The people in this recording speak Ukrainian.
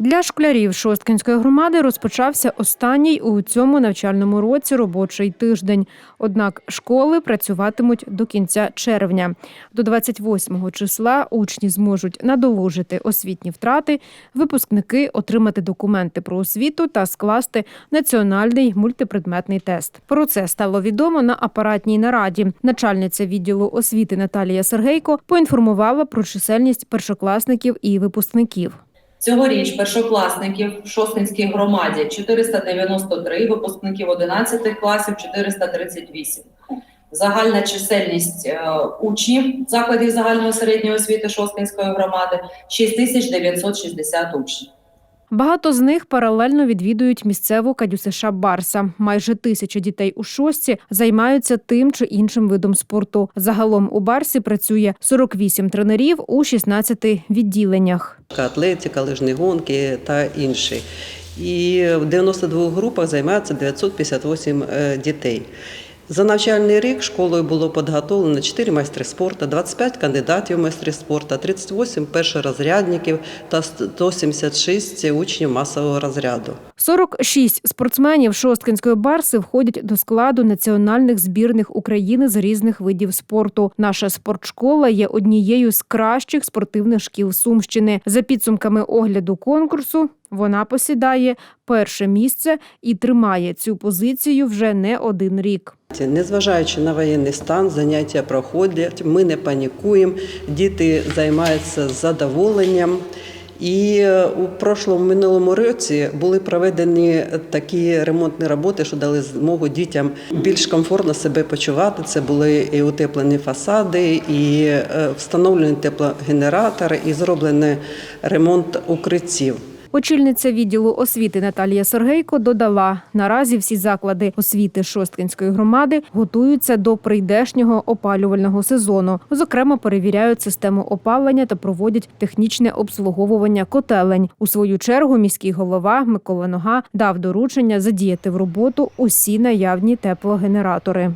Для школярів Шосткинської громади розпочався останній у цьому навчальному році робочий тиждень. Однак школи працюватимуть до кінця червня. До 28 числа учні зможуть надолужити освітні втрати, випускники отримати документи про освіту та скласти національний мультипредметний тест. Про це стало відомо на апаратній нараді. Начальниця відділу освіти Наталія Сергейко поінформувала про чисельність першокласників і випускників. Цьогоріч першокласників в Шосткинській громаді 493, випускників 11 класів 438. Загальна чисельність е, учнів закладів загальної середньої освіти Шосткинської громади 6960 учнів. Багато з них паралельно відвідують місцеву КДЮСШ Барса. Майже тисяча дітей у шостці займаються тим чи іншим видом спорту. Загалом у Барсі працює 48 тренерів у 16 відділеннях. атлетика, лижні гонки та інші. І в 92 групах займається 958 е, дітей. За навчальний рік школою було підготовлено 4 майстри спорту, 25 кандидатів в майстри спорту, 38 першорозрядників та 176 учнів масового розряду. 46 спортсменів Шосткинської Барси входять до складу національних збірних України з різних видів спорту. Наша спортшкола є однією з кращих спортивних шкіл Сумщини. За підсумками огляду конкурсу, вона посідає перше місце і тримає цю позицію вже не один рік. Незважаючи на воєнний стан, заняття проходять, ми не панікуємо, діти займаються з задоволенням. І е, у прошлому минулому році були проведені такі ремонтні роботи, що дали змогу дітям більш комфортно себе почувати. Це були і утеплені фасади, і е, встановлені теплогенератори, і зроблений ремонт укриттів. Очільниця відділу освіти Наталія Сергейко додала: наразі всі заклади освіти Шосткинської громади готуються до прийдешнього опалювального сезону. Зокрема, перевіряють систему опалення та проводять технічне обслуговування котелень. У свою чергу міський голова Микола Нога дав доручення задіяти в роботу усі наявні теплогенератори.